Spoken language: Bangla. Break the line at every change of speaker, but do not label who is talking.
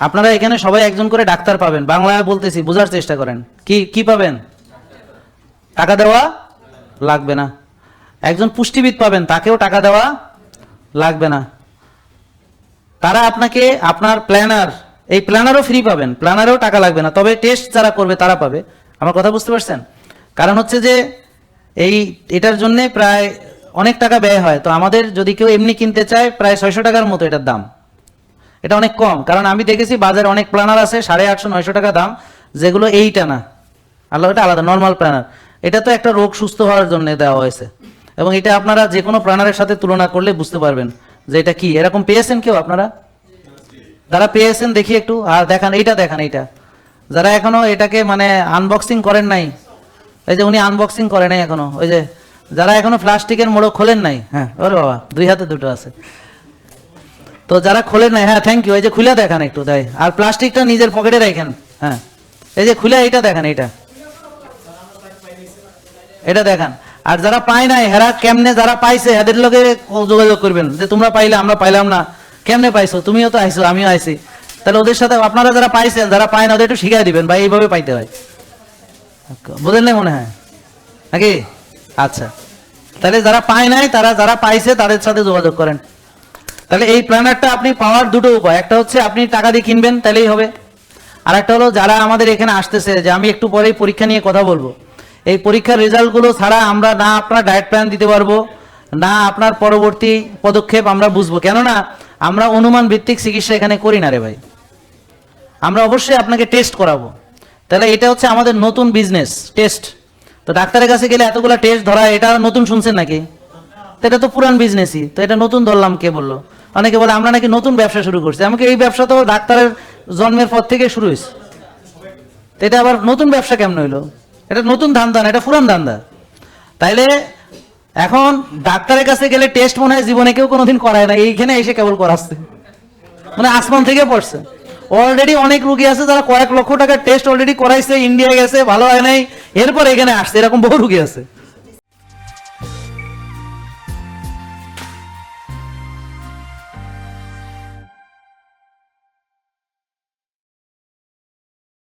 আপনারা এখানে সবাই একজন করে ডাক্তার পাবেন। বাংলায় বলতেছি, বোঝার চেষ্টা করেন। কি কি পাবেন? টাকা দেওয়া লাগবে না। একজন পুষ্টিবিদ পাবেন, তাকেও টাকা দেওয়া লাগবে না। তারা আপনাকে, আপনার প্ল্যানার এই প্ল্যানারও ফ্রি পাবেন প্ল্যানারেও টাকা লাগবে না। তবে টেস্ট যারা করবে, তারা পাবে। আমার কথা বুঝতে পারছেন? কারণ হচ্ছে যে, এই, এটার জন্যে প্রায় অনেক টাকা ব্যয় হয়। তো আমাদের যদি কেউ এমনি কিনতে চায়, প্রায় ছয়শো টাকার মতো এটার দাম। এটা অনেক কম। কারণ আমি দেখেছি বাজারে অনেক প্ল্যানার আছে, সাড়ে আটশো, নয়শো টাকা দাম, যেগুলো এইটা না। আল্লাহ, এটা আলাদা নর্মাল প্ল্যানার এটা তো একটা রোগ সুস্থ হওয়ার জন্য দেওয়া হয়েছে। এবং এটা আপনারা যে কোনো প্ল্যানারের সাথে তুলনা করলে বুঝতে পারবেন যে এটা কি। এরকম পেয়েছেন কেউ আপনারা? যারা পেয়েছেন, দেখি একটু। আর দেখান, এইটা দেখান, এইটা। যারা এখনও এটাকে মানে আনবক্সিং করেন নাই, এই যে উনি আনবক্সিং করে নাই এখনও, ওই যে, যারা এখনও প্লাস্টিকের মোড়ক খোলেন নাই হ্যাঁ ওরে বাবা, দুই হাতে দুটো আছে। তো যারা খোলেন নাই হ্যাঁ থ্যাংক ইউ এই যে খুলে দেখান একটু, তাই। আর প্লাস্টিকটা নিজের পকেটে রাখেন হ্যাঁ। এই যে খুলে এইটা দেখান, এইটা। এটা দেখান। আর যারা পায় নাই, হেরা কেমনে যারা পাইছে, এদের লগে যোগাযোগ করবেন, যে তোমরা পাইলে, আমরা পাইলাম না। কেমনে পাইছো? তুমিও তো আইছো, আমিও আইছি। তাহলে ওদের সাথে আপনারা যারা পাইছেন যারা পায় না, ওদের একটু শিখাই দিবেন ভাই এইভাবে পাইতে হয়। বোঝেন নাই মনে হয়? নাকি? আচ্ছা। তাহলে যারা পায় নাই, তারা যারা পাইছে, তাদের সাথে যোগাযোগ করেন। তাহলে এই প্ল্যানারটা আপনি পাওয়ার দুটো উপায়। একটা হচ্ছে আপনি টাকা দিয়ে কিনবেন, তাহলেই হবে। আর একটা হলো যারা আমাদের এখানে আসতেছে, যে আমি একটু পরেই পরীক্ষা নিয়ে কথা বলব। এই পরীক্ষার রেজাল্টগুলো ছাড়া আমরা না আপনার ডায়েট প্ল্যান দিতে পারব, না আপনার পরবর্তী পদক্ষেপ আমরা বুঝব। কেননা, আমরা অনুমান ভিত্তিক চিকিৎসা এখানে করি না রে ভাই। আমরা অবশ্যই আপনাকে টেস্ট করাবো। তাহলে এটা হচ্ছে আমাদের নতুন বিজনেস টেস্ট তো ডাক্তারের কাছে গেলে এতগুলো টেস্ট ধরা, এটা নতুন শুনছেন নাকি? তো এটা তো পুরান বিজনেসই তো এটা নতুন ধরলাম কে বলল? অনেকে বলে, আমরা নাকি নতুন ব্যবসা শুরু করছি। আমাকে এই ব্যবসা তো ডাক্তারের জন্মের পর থেকে শুরু হয়েছে। এটা আবার নতুন ব্যবসা কেমন হইল? এটা নতুন ধান্দা না, এটা পুরান ধান্দা। তাইলে এখন ডাক্তারের কাছে গেলে টেস্ট মনে হয় জীবনে কেউ কোনোদিন করায় না, এইখানে এসে কেবল করাচ্ছে। মানে আসমান থেকে পড়ছে। অলরেডি অনেক রুগী আছে, যারা কয়েক লক্ষ টাকার টেস্ট অলরেডি করাইছে ইন্ডিয়া গেছে, ভালো হয় নাই, এরপর এখানে আসছে, এরকম বহু রুগী আছে।